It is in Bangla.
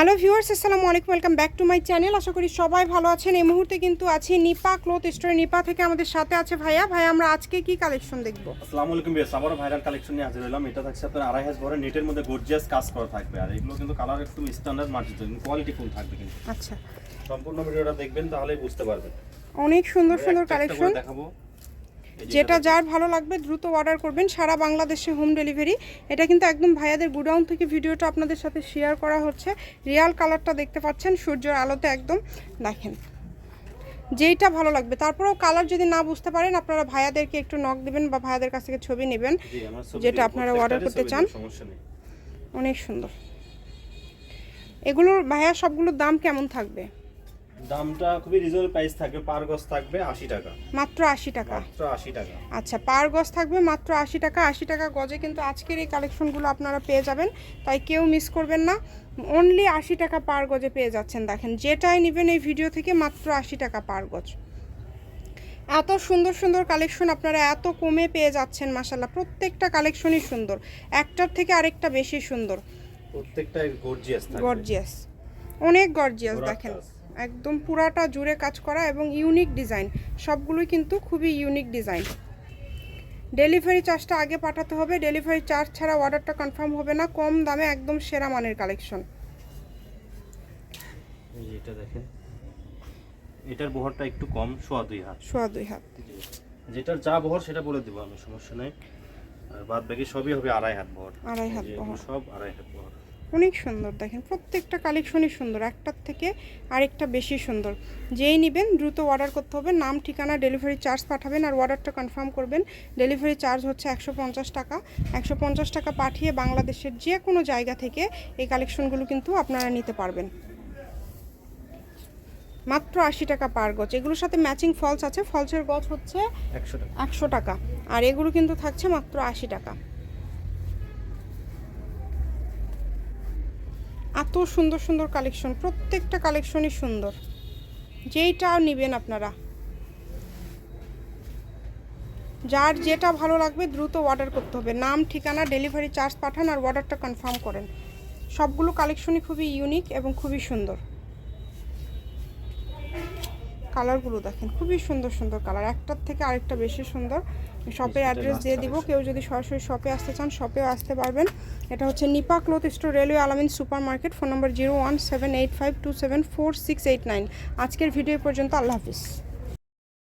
হ্যালো ভিউয়ার্স আসসালামু আলাইকুম welcome back to my channel. আশা করি সবাই ভালো আছেন। এই মুহূর্তে কিন্তু আছি নিপা ক্লথ স্টোর নিপা থেকে আমাদের সাথে আছে ভাইয়া। ভাইয়া আমরা আজকে কি কালেকশন দেখব? আসসালামু আলাইকুম বেশ আবারও ভাইরাল কালেকশন নিয়ে হাজির হলাম এটা থাকছে আপনার আড়াই হাজার ভরে নেটের মধ্যে গর্জিয়াস কাজ করা থাকবে। আর এগুলো কিন্তু কালার একটু স্ট্যান্ডার্ড মার্জিত কোয়ালিটি ফুল থাকবে কিন্তু। আচ্ছা। সম্পূর্ণ ভিডিওটা দেখবেন তাহলেই বুঝতে পারবেন। অনেক সুন্দর সুন্দর কালেকশন দেখাবো। যেটা যার ভালো লাগবে দ্রুত অর্ডার করবেন। সারা বাংলাদেশে হোম ডেলিভারি এটা কিন্তু একদম ভাইয়াদের গুডাউন থেকে ভিডিওটা আপনাদের সাথে শেয়ার করা হচ্ছে। রিয়াল কালারটা দেখতে পাচ্ছেন সূর্যের আলোতে একদম দেখেন। যেইটা ভালো লাগবে। তারপরেও কালার যদি না বুঝতে পারেন আপনারা ভাইয়াদেরকে একটু নক দেবেন বা ভাইয়াদের কাছ থেকে ছবি নেবেন যেটা আপনারা অর্ডার করতে চান। অনেক সুন্দর। এগুলোর ভাইয়া সবগুলোর দাম কেমন থাকবে? দামটা খুবই রিজনেবল প্রাইস থাকবে পার গজ থাকবে আশি টাকা। মাত্র আশি টাকা? মাত্র আশি টাকা। আচ্ছা পার গজ থাকবে মাত্র আশি টাকা। আশি টাকা গজে কিন্তু আজকের এই কালেকশনগুলো আপনারা পেয়ে যাবেন তাই কেউ মিস করবেন না। অনলি আশি টাকা পার গজে পেয়ে যাচ্ছেন দেখেন যেটাই নেবেন এই ভিডিও থেকে মাত্র আশি টাকা পার গজ। এত সুন্দর সুন্দর কালেকশন আপনারা এত কমে পেয়ে যাচ্ছেন মাসাল্লাহ প্রত্যেকটা কালেকশনই সুন্দর। একটার থেকে আরেকটা বেশি সুন্দর। প্রত্যেকটা গর্জিয়াস গর্জিয়াস অনেক গর্জিয়াস দেখেন। একদম পুরাটা জুড়ে কাজ করা এবং ইউনিক ডিজাইন সবগুলোই কিন্তু খুবই ইউনিক ডিজাইন ডেলিভারি চার্জটা আগে পাঠাতে হবে। ডেলিভারি চার্জ ছাড়া অর্ডারটা কনফার্ম হবে না। কম দামে একদম সেরা মানের কালেকশন এটা দেখেন। এটার বহরটা একটু কম সোয়া দুই হাত। সোয়া দুই হাত। যেটার যা বহর সেটা বলে দেবো আমি সমস্যা নেই। আর বাদ বাকি সবই হবে আড়াই হাত বহর। আড়াই হাত বহর। সব আড়াই হাত বহর। অনেক সুন্দর দেখেন। প্রত্যেকটা কালেকশনই সুন্দর একটার থেকে আরেকটা বেশি সুন্দর। যেই নেবেন দ্রুত অর্ডার করতে হবে। নাম ঠিকানা ডেলিভারি চার্জ পাঠাবেন আর অর্ডারটা কনফার্ম করবেন। ডেলিভারি চার্জ হচ্ছে একশো পঞ্চাশ টাকা। একশো পঞ্চাশ টাকা পাঠিয়ে বাংলাদেশের যে কোনো জায়গা থেকে এই কালেকশনগুলো কিন্তু আপনারা নিতে পারবেন। মাত্র আশি টাকা পার গজ। এগুলোর সাথে ম্যাচিং ফলস আছে। ফলসের গজ হচ্ছে একশো একশো টাকা। আর এগুলো কিন্তু থাকছে মাত্র আশি টাকা। এত সুন্দর সুন্দর কালেকশন প্রত্যেকটা কালেকশনই সুন্দর। যেইটা নেবেন আপনারা। যার যেটা ভালো লাগবে দ্রুত অর্ডার করতে হবে। নাম, ঠিকানা ডেলিভারি চার্জ পাঠান আর অর্ডারটা কনফার্ম করেন। সবগুলো কালেকশনই খুবই ইউনিক এবং খুবই সুন্দর। কালারগুলো দেখেন খুবই সুন্দর সুন্দর কালার। একটার থেকে আরেকটা বেশি সুন্দর। শপের অ্যাড্রেস দিয়ে দিব কেউ যদি সরাসরি শপে আসতে চান শপেও আসতে পারবেন। এটা হচ্ছে Nipa cloth store railway Alamin super market phone number zero one seven eight five two seven four six eight nine. আজকের ভিডিও পর্যন্ত আল্লাহ হাফিজ।